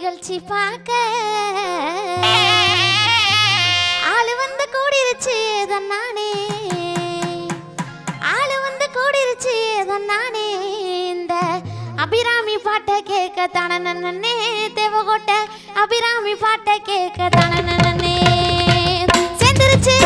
நிகழ்ச்சி பார்க்க. ஆளு வந்து கூடிருச்சு நானே. ஆளு வந்து கூடிருச்சு நானே. இந்த அபிராமி பாட்டை கேட்க தானே நன்னே தேவகோட்டை அபிராமி பாட்டை கேட்க தானே நன்னே சேர்ந்துருச்சு.